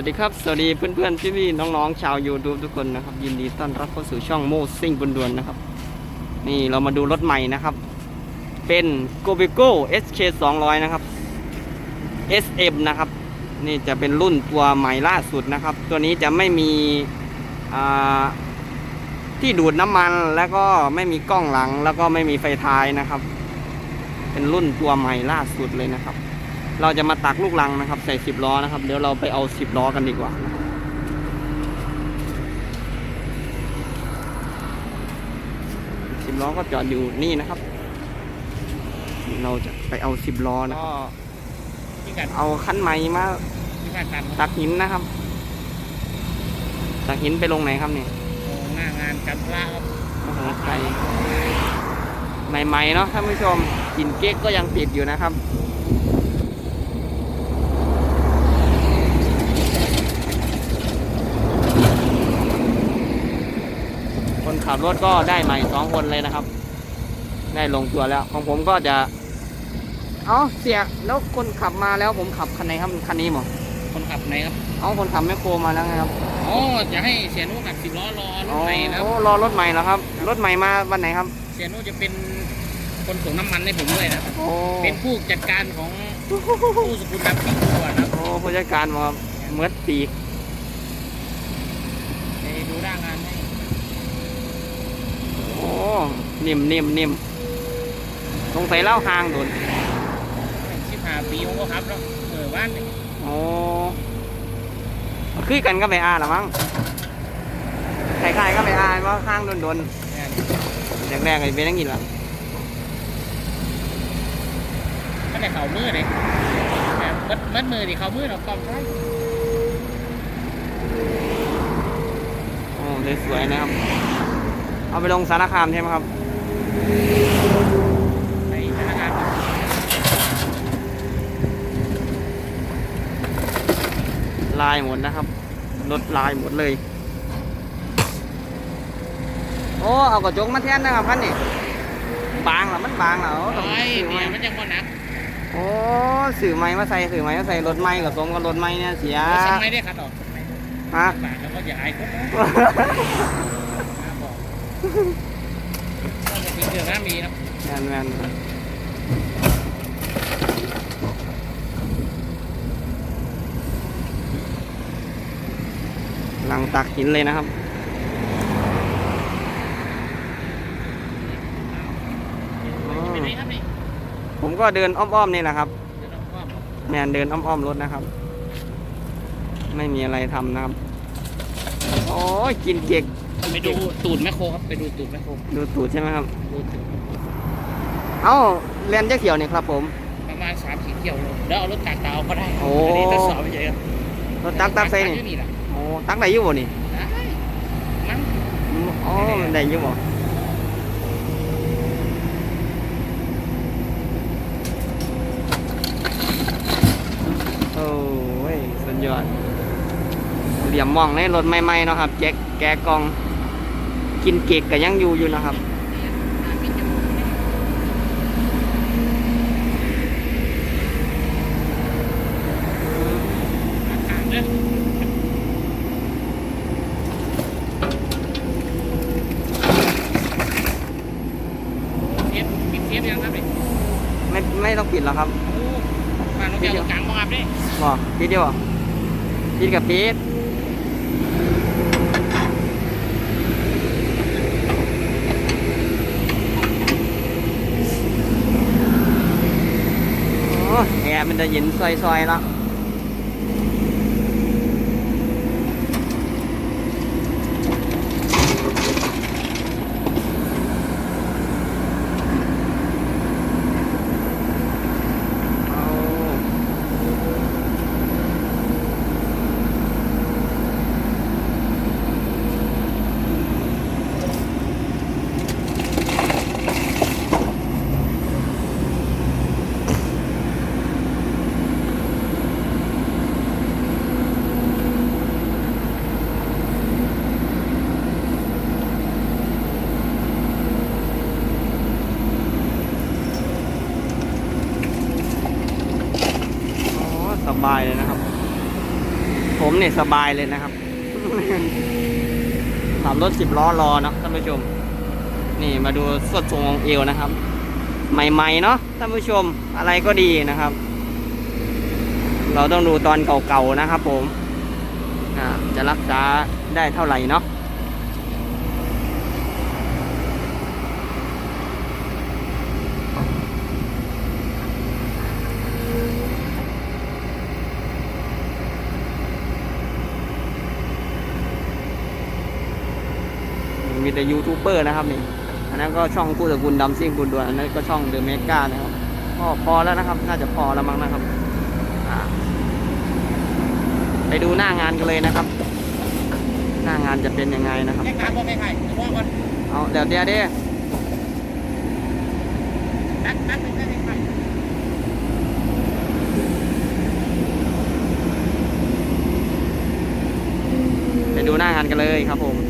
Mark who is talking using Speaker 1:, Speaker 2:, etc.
Speaker 1: วัสดีครับ สวัสดีเพื่อนๆ พี่ๆ น้องๆ ชาวยูทูบทุกคนนะครับ ยินดีต้อนรับเข้าสู่ช่องโมซิ่งบนดวนนะครับ นี่เรามาดูรถใหม่นะครับ เป็น g o b i g o SK 200 นะครับ SM นะครับ นี่จะเป็นรุ่นตัวใหม่ล่าสุดนะครับ ตัวนี้จะไม่มีที่ดูดน้ำมันแล้วก็ไม่มีกล้องหลังแล้วก็ไม่มีไฟท้ายนะครับ เป็นรุ่นตัวใหม่ล่าสุดเลยนะครับ เราจะมาตักลูกลังนะครับ ใส่สิบล้อนะครับ เดี๋ยวเราไปเอาสิบล้อกันดีกว่านะครับสิบล้อก็จอดอยู่นี่นะครับ เราจะไปเอาสิบล้อนะ
Speaker 2: ก็พิกัด
Speaker 1: เอาคันใหม่มา
Speaker 2: พิกัดตาม
Speaker 1: ตักหินนะครับ ตักหินไปลงไหนครับเนี่ย
Speaker 2: หน้างานกันพระครับ
Speaker 1: โอ้โหไก่ใหม่ๆเนาะท่านผู้ชมกลิ่นเก๊กก็ยังติดอยู่นะครับ ขับรถก็ได้ใหม่สองคนเลยนะครับ ได้ลงตัวแล้ว ของผมก็จะ เอาเสียแล้วคนขับมาแล้วผมขับคันไหนครับคันนี้หมอ
Speaker 2: คนขับไหนครับ
Speaker 1: เอาคนขับแมคโครมาแล้วไงครับ
Speaker 2: อ๋อจะให้เสียนุขับสิบล้อรอรถใหม่แล้ว
Speaker 1: โอ้รอรถใหม่แล้วครับ รถใหม่มาวันไหนครับ
Speaker 2: เสียนุจะเป็นคนส่งน้ำมันให้ผมด้วยนะ
Speaker 1: โอ้
Speaker 2: เป็นผู้จัดการของผู้สกุลดำที่ตัวนะ
Speaker 1: โอ้ผู้จัดการมาเมื่อปีก
Speaker 2: ไปดูหน้างานให้
Speaker 1: โอ้ นิ่มนิ่มนิ่มสงสัยเล่าห่างโดน
Speaker 2: สิบห้าปีผมก็ครับแล้วเออบ้านนี่
Speaker 1: โอ้คือกันก็ไปอาหรอมั้งคล้ายๆก็ไปอาว่าข้างโดนโดน
Speaker 2: เนี่ย
Speaker 1: ๆแรกๆไอ้เป็นอยังไงล่ะ
Speaker 2: ก็ได้เข่ามือเลยเนี่ยมัดมัดมือดิเข่ามือเราความใช่
Speaker 1: โอ้สวยๆนะครับ เอาไปลงสารคามใช่ไหมครับ
Speaker 2: ในธนาคาร
Speaker 1: ลายหมดนะครับรถลายหมดเลย โอ้เอากระจกมาแทนนะครับพันนี่บางเหรอมันบางเหรอต้อง
Speaker 2: ไอ้
Speaker 1: สื่อไหม
Speaker 2: เนี่ยมันจะคนหนัก
Speaker 1: โอ้สื่อไม้มาใส่สื่อไม้มาใส่รถไม้กับสมกับรถไม้เนี่ยเสีย
Speaker 2: รถทำไมได้ขัดออก
Speaker 1: ฮะ
Speaker 2: บาทแล้วก็อย่าอายคนนะบอกก็จะ เป็นเรื่องน้ำดีนะ
Speaker 1: แมนแมนหลังตักหินเลยนะครับ
Speaker 2: เป็นไงครับนี่
Speaker 1: ผมก็เดินอ้อมๆนี่แหละครับ
Speaker 2: เดี๋ยวเราก็
Speaker 1: แมนเดินอ้อมๆรถนะครับ ไม่มีอะไรทำนะครับ โอ้ยกินเก๊ก
Speaker 2: ไปดูตูดแมคโครครับ ไปดูตูดแมคโคร
Speaker 1: ดูตูดใช่ไหมครับ
Speaker 2: ดูตูด
Speaker 1: เอ้าเรียนเจ๊เขียวนี่ครับ ผม
Speaker 2: ประมาณสามสี่เที่ยวโลแล้วเอารถตักตาเอาก็ได้
Speaker 1: โอ้
Speaker 2: นนี้ทดสอบไปเฉยครับ
Speaker 1: รถตักตักใส่นี่
Speaker 2: อยู่นี่แหละ
Speaker 1: โอ้ตักได้อยู่บ่นี่
Speaker 2: ได้มั้ง
Speaker 1: อ๋อได้อยู่บ่โอ้ยสุดยอดเหลี่ยมมองในรถใหม่ๆเนาะครับแจ็คแกะกล่อง กินเก๊กก็ยังอยู่อยู่นะครับ
Speaker 2: เด้อเทปปิดเทปยังครับนี่
Speaker 1: ไม่ไม่ต้องปิดหรอกครับ
Speaker 2: โอ้มาน้องแก้วตรงกลางบ้างครับนี่
Speaker 1: บอกปิดเดียวบ่ปิดกับปิด แอร์มันจะเย็นซอยๆแล้ว เอาโอ้ สบายเลยนะครับ ผมเนี่ยสบายเลยนะครับขับรถสิบล้อรอเนาะท่านผู้ชม นี่มาดูสวดทรงของเอวนะครับ ใหม่ๆเนาะท่านผู้ชมอะไรก็ดีนะครับ เราต้องดูตอนเก่าๆนะครับ ผมจะรักษาได้เท่าไหร่เนาะ มีแต่ยูทูบเบอร์นะครับนี่อันนั้นก็ช่องผู้ตระกูลดำซิ่งบุญดวนอันนั้นก็ช่องเดอะเมกานะครับก็พอแล้วนะครับ น่าจะพอแล้วมั้งนะครับอ่าไปดูหน้างานกันเลยนะครับ หน้างานจะเป็นยังไงนะครับ
Speaker 2: แค่การก็ไม่ใครเฉพาะก่อน
Speaker 1: เอาเดี๋ยวเดี๋ยวเดี๋ยว
Speaker 2: นักนักหนึ่งได้ไม่ใคร
Speaker 1: ไปดูหน้างานกันเลยครับผม
Speaker 2: เ